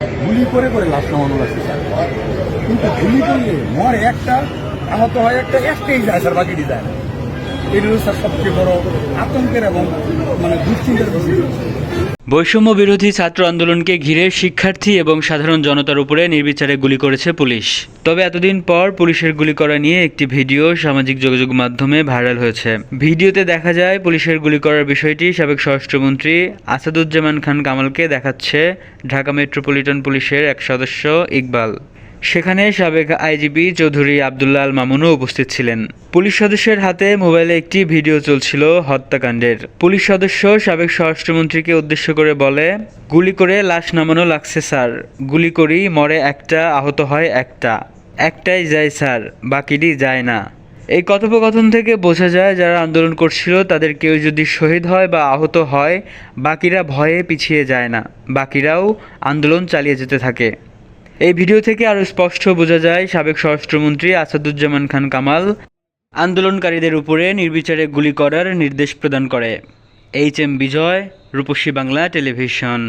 গুলি করে করে লাশ নামানো লাগছে স্যার কিন্তু গুলি করলে মর একটা, আহত হয় একটা, একটাই যায় স্যার, বাকিটি যায় এটি হল স্যার সবচেয়ে বড় আতঙ্কের এবং মানে দুশ্চিন্তার বিষয়। বৈষম্য বিরোধী ছাত্র আন্দোলনকে ঘিরে শিক্ষার্থী এবং সাধারণ জনতার উপরে নির্বিচারে গুলি করেছে পুলিশ। তবে এতদিন পর পুলিশের গুলি করা নিয়ে একটি ভিডিও সামাজিক যোগাযোগ মাধ্যমে ভাইরাল হয়েছে। ভিডিওতে দেখা যায়, পুলিশের গুলি করার বিষয়টি সাবেক স্বরাষ্ট্রমন্ত্রী আসাদুজ্জামান খান কামালকে দেখাচ্ছে ঢাকা মেট্রোপলিটন পুলিশের এক সদস্য ইকবাল। সেখানে সাবেক আইজিপি চৌধুরী আবদুল্লাহ আল মামুনও উপস্থিত ছিলেন। পুলিশ সদস্যের হাতে মোবাইলে একটি ভিডিও চলছিল হত্যাকাণ্ডের। পুলিশ সদস্য সাবেক স্বরাষ্ট্রমন্ত্রীকে উদ্দেশ্য করে বলে, গুলি করে লাশ নামানো লাগছে, স্যার। গুলি করি, মরে একটা, আহত হয় একটা। একটাই যায়, স্যার। বাকিটি যায় না। এই কথোপকথন থেকে বোঝা যায়, যারা আন্দোলন করছিল, তাদের কেউ যদি শহীদ হয় বা আহত হয়, বাকিরা ভয়ে পিছিয়ে যায় না। বাকিরাও আন্দোলন চালিয়ে যেতে থাকে। এই ভিডিও থেকে আরও স্পষ্ট বোঝা যায় সাবেক স্বরাষ্ট্রমন্ত্রী আসাদুজ্জামান খান কামাল আন্দোলনকারীদের উপরে নির্বিচারে গুলি করার নির্দেশ প্রদান করে। H M Bijoy, Rupashi Bangla television.